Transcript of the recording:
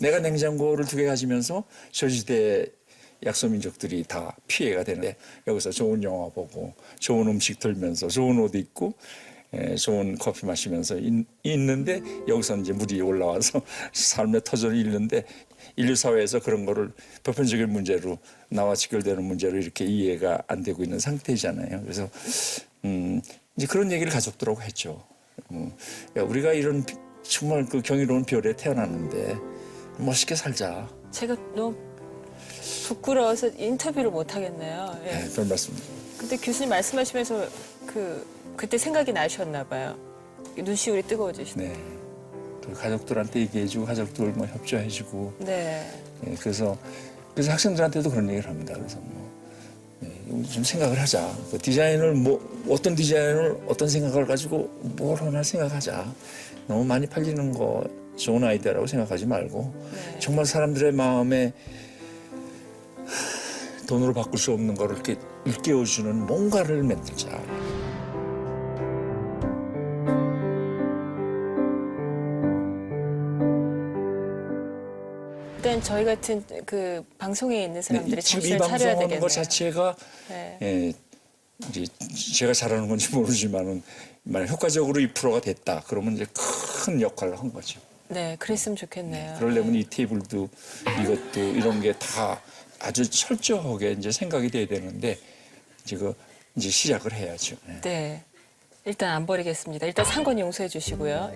내가 냉장고를 두 개 가지면서 소시대 약소민족들이 다 피해가 되는데 여기서 좋은 영화 보고 좋은 음식 들면서 좋은 옷 입고 에, 좋은 커피 마시면서 있, 있는데 여기서 이제 물이 올라와서 삶의 터전을 잃는데 인류 사회에서 그런 거를 보편적인 문제로 나와 직결되는 문제로 이렇게 이해가 안 되고 있는 상태잖아요. 그래서 음, 이제 그런 얘기를 가족들하고 했죠. 음, 야, 우리가 이런 비- 정말 그 경이로운 별에 태어났는데 멋있게 살자. 제가 너무 부끄러워서 인터뷰를 못 하겠네요. 예. 네, 별 말씀. 근데 교수님 말씀하시면서 그 그때 생각이 나셨나 봐요. 눈시울이 뜨거워지시네. 네. 그 가족들한테 얘기해주고 가족들 뭐 협조해주고 네. 예, 그래서 그래서 학생들한테도 그런 얘기를 합니다. 그래서 뭐 예, 좀 생각을 하자. 그 디자인을 뭐 어떤 디자인을 어떤 생각을 가지고 뭘 하나 생각하자. 너무 많이 팔리는 거 좋은 아이디어라고 생각하지 말고 네. 정말 사람들의 마음에 하, 돈으로 바꿀 수 없는 거를 이렇게 일깨워주는 뭔가를 만들자. 일단 저희 같은 그 방송에 있는 사람들이 네, 지금 이 정신을 차려야 방송하는 되겠네요. 것 자체가 네. 예, 이제 제가 잘하는 건지 모르지만은 만약 효과적으로 이 프로가 됐다 그러면 이제 큰 역할을 한 거죠. 네, 그랬으면 좋겠네요. 그러려면 이 테이블도 이것도 이런 게 다 아주 철저하게 이제 생각이 돼야 되는데 이제 그 이제 시작을 해야죠. 예. 네. 일단 안 버리겠습니다. 일단 상권 용서해 주시고요.